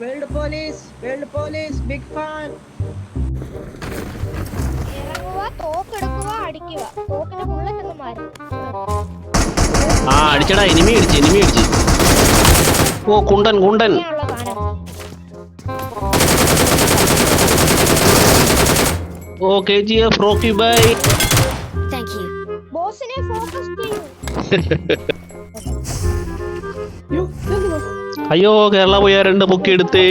World police world police big fan. ഇറങ്ങുക തോക്കെടുക്കുക അടിക്കുക തോക്കിന്റെ ബുള്ളറ്റ് ഒന്ന് മാറും. ആ അടിച്ചടാ എനിമി അടിച്ച് എനിമി അടിച്ച്. ഓ കുണ്ടൻ കുണ്ടൻ. ഇങ്ങനെയുള്ള സാധനം. ഓ K G F Rocky by. Thank you. ബോസിനെ ഫോക്കസ് ചെയ്യൂ? അയ്യോ കേരള പോയ രണ്ട് പൊക്കി എടുത്തേ.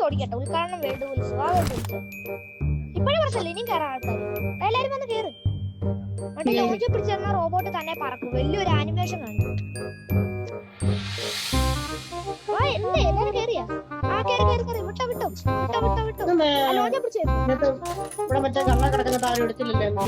ഓടിക്കട്ടെ ഉദ്ഘാടനം വേൾഡ് ടൂൾസ് ആ വേൾഡ് ടൂൾസ് ഇപ്പോഴും. പ്രശ്നമില്ല ഇനിയും കയറാൻ ആൾക്കാർ എല്ലാരും വന്ന് കയറ് മറ്റേ ലോഞ്ച് പിടിച്ചിരുന്ന റോബോട്ട് തന്നെ പറക്കും വലിയൊരു ആനിമേഷൻ കാണും ആ എന്തേ ഇവിടെ മറ്റേ കണ്ണ കിടക്കുന്ന താരം എടുത്തില്ലല്ലോ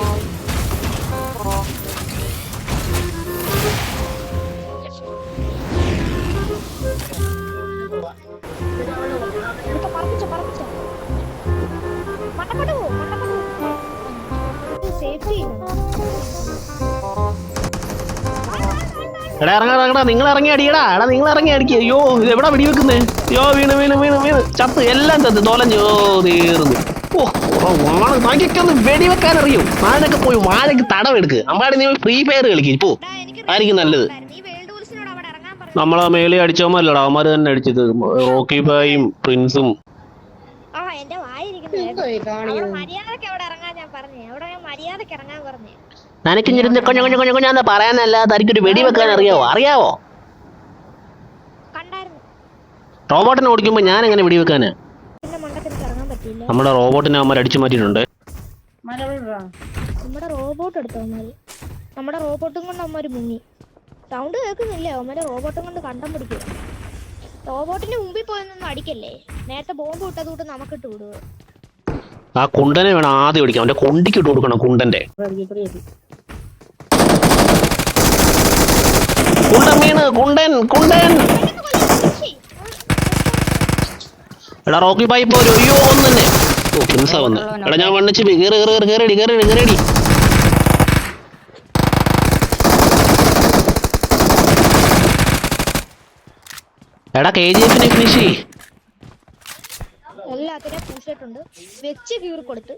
എടാ ഇറങ്ങാ ഇറങ്ങടാ നിങ്ങൾ ഇറങ്ങി അടിയടാ. എടാ നിങ്ങൾ ഇറങ്ങി അടിക്കുക അയ്യോ ഇത് എവിടെ വെടി വെക്കുന്നേ അയ്യോ വീണ് വീണ് വീണ് വീണ്. ചത്ത് എല്ലാം ചത്ത്. തോലഞ്ഞു ഓ തീർന്നു. ഓ വാണ വെടി വെടിവെക്കാൻ അറിയും വാഴൊക്കെ പോയി വാഴക്ക് തടവെടുക്ക്. അമ്പാടി നീ ഫ്രീ ഫയർ കളിക്കും. പോ. ആയിരിക്കും നല്ലത്. നീ വേൾഡ് ടൂൾസിനോട് അവിടെ ഇറങ്ങാൻ പറഞ്ഞു നമ്മളെ മേലെ അടിച്ചവന്മാരല്ലടാ. അവന്മാര് തന്നെ അടിച്ചത്. റോക്കി ബായും പ്രിൻസും ആ എന്റെ വായിരിക്കുന്നു മര്യാദയ്ക്ക് അവിടെ ഇറങ്ങാൻ ഞാൻ പറഞ്ഞേ. അവിടെ ഞാൻ മര്യാദയ്ക്ക് ഇറങ്ങാൻ പറഞ്ഞേ. നനക്ക് ഞെരുന്ന് കൊഞ്ഞ കൊഞ്ഞ കൊഞ്ഞ കൊഞ്ഞാന്ന് പറയാനല്ല തനിക്കൊരു വെടി വെക്കാൻ അറിയാവോ? അറിയാവോ? കണ്ടായിരുന്നു. റോബോട്ടിനെ ഓടിക്കുമ്പോ ഞാൻ എങ്ങനെ വെടി വെക്കാന്? നമ്മുടെ റോബോട്ടിനെ അവന്മാർ അടിച്ചു മാറ്റിയിട്ടുണ്ട്. നമ്മുടെ റോബോട്ട് എടുത്തു അവന്മാര്? നമ്മുടെ റോബോട്ടും കൊണ്ട് അവന്മാര് മുങ്ങി. സൗണ്ട് കേൾക്കുന്നില്ല? അവന്മാരെ റോബോട്ടും കൊണ്ട് കണ്ടം പിടിക്കുക. റോബോട്ടിന്റെ മുമ്പിൽ പോയൊന്നും അടിക്കല്ലേ? നേരത്തെ ബോംബ് ഇട്ടത് നമുക്കിട്ട് വിടുക. ആ കുണ്ടനെ വേണം ആദ്യം അടിക്കാം അവന്റെ കൊണ്ടിക്ക് ഇട്ട് കൊടുക്കണം കുണ്ടന്റെ. കുണ്ടൻ കുണ്ടൻ എടാ റോക്കി പൈപ്പ് ഒരു അയ്യോ ഒന്ന് ഓ പ്രിൻസാ വന്ന്. എടാ ഞാൻ വണ്ണിച്ച് കയറി കയറി കയറി കയറി കയറി എടാ കെ ജി എഫിനെ ഫിനിഷ് എല്ലാത്തിനെ പൂശിട്ടുണ്ട് വെച്ച് കീറി കൊടുത്ത്